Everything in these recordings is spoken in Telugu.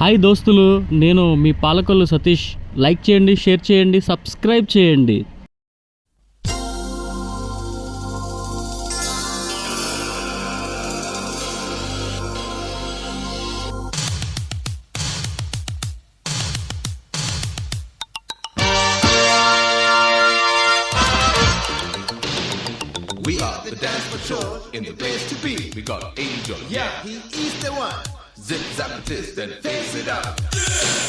హాయ్ దోస్తులు నేను మీ పాలకొల్లు సతీష్ లైక్ చేయండి షేర్ చేయండి సబ్స్క్రైబ్ చేయండి We are the dance patrol in the place to be. We got Angel, Yeah, he is the one. Zip zap and twist and face it up.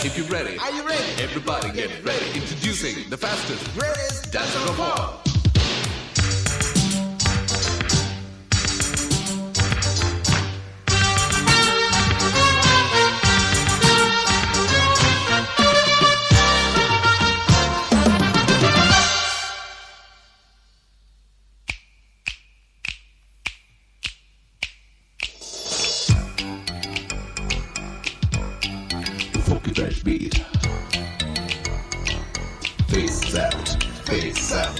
If you're ready, Are you ready? everybody get ready. Introducing the fastest Greatest dancer of all. Funky beat. Face out, face out.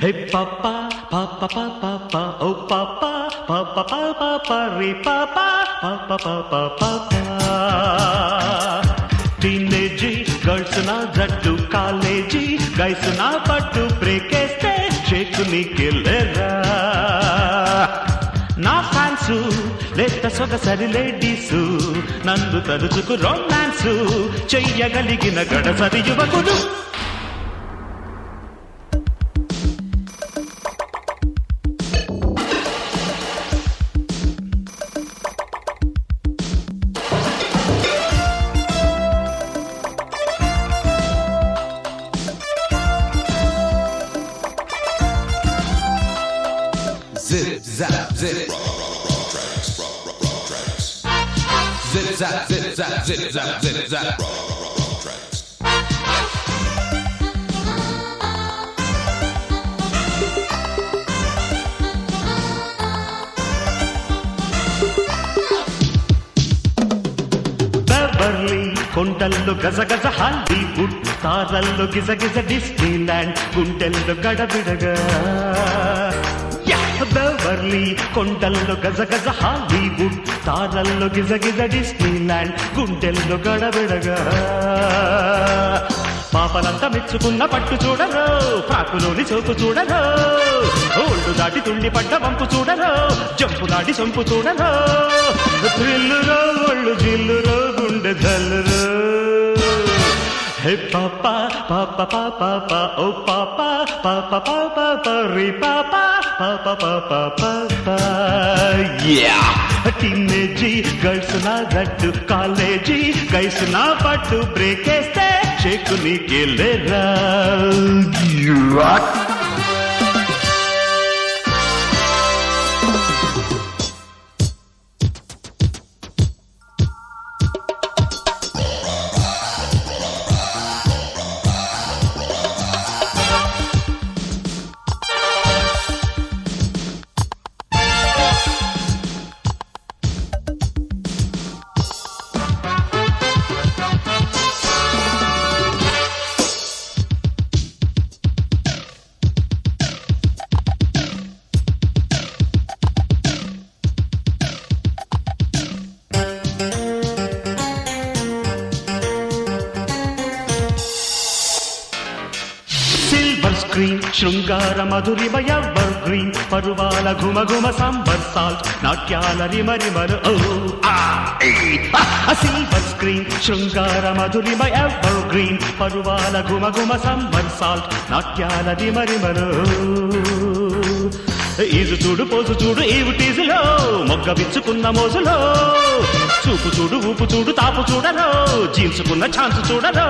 Hey papa, papa, papa, papa, oh papa, papa, papa, papa, re papa, papa, papa, papa. Teenage girls నా జట్టు కాలేజీ గైస్ నా పట్టు బ్రేక్ వేస్తే షేక్ నీకెళ్ళరా సొగసరి లేడీసు నందు తలుచుకు రొమాన్సు చెయ్యగలిగిన గడసరి యువకుడు. Zip zap zip zap zip zap zip zap. Beverly కొండల్లో గజగజ హాలీవుడ్ తారల్లో గిజగిజ డిస్నీ ల్యాండ్ గుండెల్లో గడబిడగా! బెవర్లీ కొండల్లో గజగజ హాలీవుడ్ తారల్లో గిజగిజ డిస్నీ ల్యాండ్ గుండెల్లో గడబెడగా. పాపలంతా మెచ్చుకున్న పట్టు చూడరు ప్రాకులోని చోపు చూడరు. ఓల్డు దాటి తుండి పడ్డ వంపు చూడరు జంపు దాటి సొంపు చూడరు. థ్రిల్లురో ఒళ్ళు జిల్లురో హే పాప పాప పాప పా ఓ పాప పాప పాప పరి పాప పాప పాప పాప యా టీనేజీ గర్ల్స్ నా జట్టు కాలేజీ గైస్ నా పట్టు బ్రేక్ వేస్తే షేక్ నీకెళ్ళరా శృంగార మధురిమ ఎవర్ గ్రీన్ పరువాల ఘుమ ఘుమ సాంబర్ సాల్ట్ నాట్యాల రిమరిమలు ఓ సిల్వర్ స్క్రీన్ శృంగార మధురిమ ఎవర్ గ్రీన్ పరువాల ఘుమ ఘుమ సాంబర్ సాల్ట్ నాట్యాల రిమరిమలు ఈజు చూడు పోజు చూడు ఈవు టీజులో మొగ్గ విచ్చుకున్న మోజులో చూపు చూడు ఊపు చూడు తాపు చూడరు జీన్సుకున్న ఛాన్స్ చూడరు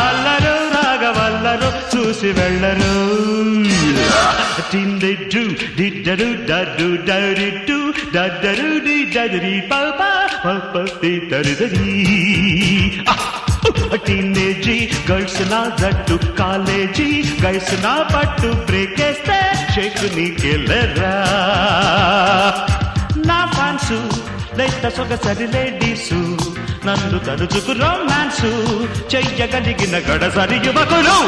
అల్లరు రాగవల్లరు చూసి వెళ్ళరు. టిందెడ్డు డిడ్డరు డడ్డు డరిడ్డు డడ్డరు డి డదరి పాప పప్పి టీనేజీ గర్ల్స్ నా జట్టు కాలేజీ గర్ల్స్ నా పట్టు బ్రేక్ వేస్తే షేక్ నీకెళ్ళరా నా ఫాన్సు లేత సొగసరి లేడీసు నన్ను తలుచుకు రొమాన్సు చెయ్యగలిగిన గడసరి యువకులు.